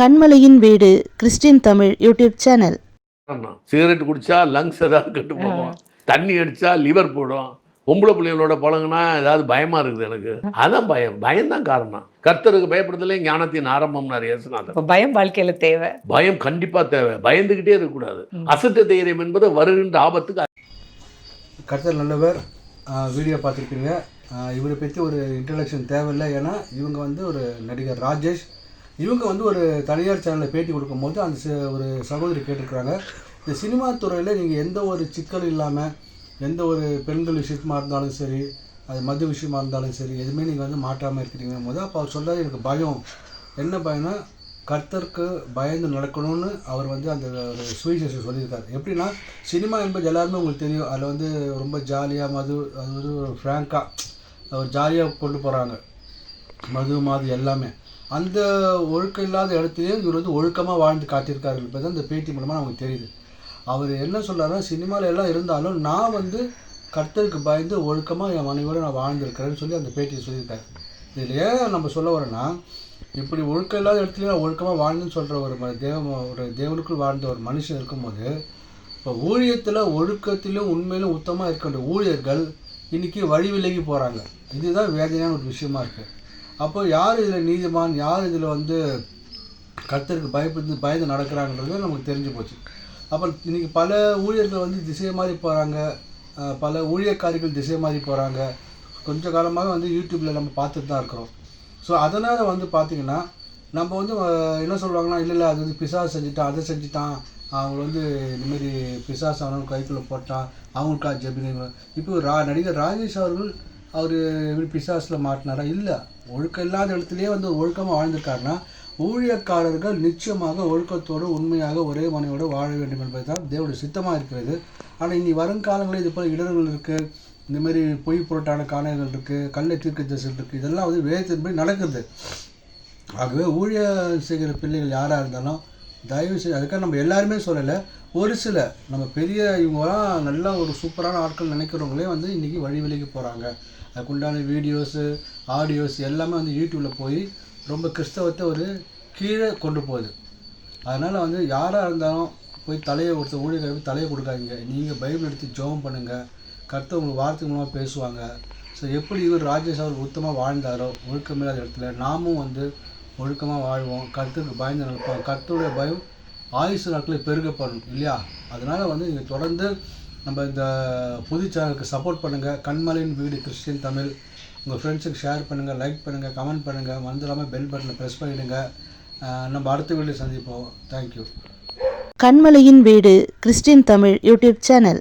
கண்மலையின் வீடு Christine Tamil YouTube channel. காரணம் சிகரெட் குடிச்சா லங்ஸ் ஏதாவது கெட்டு போகும். தண்ணி அடிச்சா லிவர் போடும். பொம்பளை பிள்ளைகளோட பழகுனா ஏதாவது பயமா இருக்குது எனக்கு. அதான் பயம். பயம்தான் காரணம். கர்த்தருக்கு பயப்படுறதுல ஞானத்தின் ஆரம்பம்னாரு இயேசுநாதர். பயம் வாழ்க்கையில தேவை. பயம் கண்டிப்பா தேவை. பயந்துகிட்டே இருக்கக்கூடாது. அசட்டு தைரியம் என்பது வருகின்ற ஆபத்துக்கு கர்த்தர் நல்லவர். வீடியோ பார்த்துருப்பீங்க. ஆஹ் இவரை பற்றி ஒரு இன்ட்ரடக்ஷன் தேவையில்லை. ஏன்னா இவங்க வந்து ஒரு நடிகர். ராஜேஷ் இவங்க வந்து ஒரு தனியார் சேனலில் பேட்டி கொடுக்கும்போது அந்த ஒரு சகோதரி கேட்டிருக்கிறாங்க. இந்த சினிமா துறையில் நீங்கள் எந்த ஒரு சிக்கல் இல்லாமல் எந்த ஒரு பெண்கள் விஷயமா இருந்தாலும் சரி அது மது விஷயமா இருந்தாலும் சரி எதுவுமே நீங்கள் வந்து மாற்றாமல் இருக்கிறீங்க போது அப்போ அவர் சொல்கிறார் எனக்கு பயம். என்ன பயம்னா கர்த்தருக்கு பயந்து நடக்கணும்னு அவர் வந்து அந்த ஒரு சுவிசேஷம் சொல்லியிருக்காரு. எப்படின்னா சினிமா என்பது எல்லாருமே உங்களுக்கு தெரியும். அதில் வந்து ரொம்ப ஜாலியாக மது அது வந்து ஃப்ராங்காக ஒரு ஜாலியாக கொண்டு போகிறாங்க மது மாது எல்லாமே. அந்த ஒழுக்கம் இல்லாத இடத்துலையும் இவர் வந்து ஒழுக்கமாக வாழ்ந்து காட்டியிருக்காரு என்பது அந்த பேட்டி மூலமாக நமக்கு தெரியுது. அவர் என்ன சொல்றாருன்னா சினிமாவில் எல்லாம் இருந்தாலும் நான் வந்து கர்த்தருக்கு பயந்து ஒழுக்கமாக என் மனைவியோட நான் வாழ்ந்திருக்கிறேன்னு சொல்லி அந்த பேட்டியை சொல்லியிருக்காரு. இதில் ஏன் நம்ம சொல்ல வரோன்னா இப்படி ஒழுக்கம் இல்லாத இடத்துலையும் நான் ஒழுக்கமாக வாழ்ந்துன்னு சொல்கிற ஒரு தேவ ஒரு தேவனுக்குள் வாழ்ந்த ஒரு மனுஷன் இருக்கும்போது இப்போ ஊழியத்தில் ஒழுக்கத்திலும் உண்மையிலும் உத்தமாக இருக்கின்ற ஊழியர்கள் இன்றைக்கி வழி விலகி போகிறாங்க இதுதான் வேதனையான ஒரு விஷயமா இருக்குது அப்போ யார் இதில் நீதிமான் யார் இதில் வந்து கர்த்தருக்கு பயப்பட்டு பயந்து நடக்கிறாங்கன்றது நமக்கு தெரிஞ்சு போச்சு. அப்போ இன்றைக்கி பல ஊழியர்கள் வந்து திசை மாதிரி போகிறாங்க பல ஊழியக்காரிகள் திசை மாதிரி போகிறாங்க கொஞ்ச காலமாக வந்து யூடியூப்பில் நம்ம பார்த்துட்டு தான் இருக்கிறோம். ஸோ அதனால் வந்து பார்த்திங்கன்னா நம்ம வந்து என்ன சொல்லுவாங்கன்னா இல்லை இல்லை அது வந்து பிசா செஞ்சுட்டான் அதை செஞ்சுட்டான். அவங்க வந்து இந்தமாரி பிசாஸ் அவனும் கைக்குள்ளே போட்டான். அவங்களுக்கா ஜெபினுங்க இப்போ ரா நடிகர் ராஜேஷ் அவர்கள் அவர் இப்படி பிசாஸில் மாட்டினாரா? இல்லை. ஒழுக்கம் இல்லாத இடத்துலையே வந்து ஒழுக்கமாக வாழ்ந்திருக்காருன்னா ஊழியக்காரர்கள் நிச்சயமாக ஒழுக்கத்தோடு உண்மையாக ஒரே மனையோடு வாழ வேண்டும் என்பது தான் தேவனுடைய சித்தமாக இருக்கிறது. ஆனால் இனி வருங்காலங்களில் இது போல் இடர்கள் இருக்குது இந்த மாதிரி பொய் புரட்டான காணங்கள் இருக்குது கல்லை தீர்க்க தசல் இருக்குது இதெல்லாம் வந்து வேதத்தின்படி நடக்குது. ஆகவே ஊழியர் செய்கிற பிள்ளைகள் யாராக இருந்தாலும் தயவு செய்து அதுக்காக நம்ம எல்லாருமே சொல்லலை. ஒரு சில நம்ம பெரிய இவங்கலாம் நல்ல ஒரு சூப்பரான ஆட்கள் நினைக்கிறவங்களே வந்து இன்றைக்கி வழி விலகி போகிறாங்க அதுக்குண்டான வீடியோஸு ஆடியோஸ் எல்லாமே வந்து யூடியூப்பில் போய் ரொம்ப கிறிஸ்தவத்தை ஒரு கீழே கொண்டு போகுது. அதனால் வந்து யாராக இருந்தாலும் போய் தலையை கொடுத்த ஊழியர்கள் போய் தலையை கொடுக்காதீங்க. நீங்கள் பைபிள் எடுத்து ஜெபம் பண்ணுங்கள் கருத்தை உங்களுக்கு வார்த்தை மூலமாக பேசுவாங்க. ஸோ எப்படி இவர் ராஜேஷ் அவர் உத்தமாக வாழ்ந்தாரோ ஒழுக்கமில்லாத இடத்துல நாமும் வந்து ஒழுக்கமாக வாழ்வோம். கருத்துக்கு பயந்து நடப்போம். கருத்துடைய பயம் ஆயுசு நாட்களை பெருகப்படணும் இல்லையா? அதனால் வந்து நீங்கள் தொடர்ந்து நம்ம இந்த புது சேனலுக்கு சப்போர்ட் பண்ணுங்கள் கண்மலையின் வீடு கிறிஸ்டின் தமிழ். உங்கள் ஃப்ரெண்ட்ஸுக்கு ஷேர் பண்ணுங்கள் லைக் பண்ணுங்கள் கமெண்ட் பண்ணுங்கள் மறந்துடாமல் பெல் பட்டனை ப்ரெஸ் பண்ணிவிடுங்க நம்ம அடுத்த வீடியோ சந்திப்போம். தேங்க்யூ கண்மலையின் வீடு கிறிஸ்டின் தமிழ் யூடியூப் சேனல்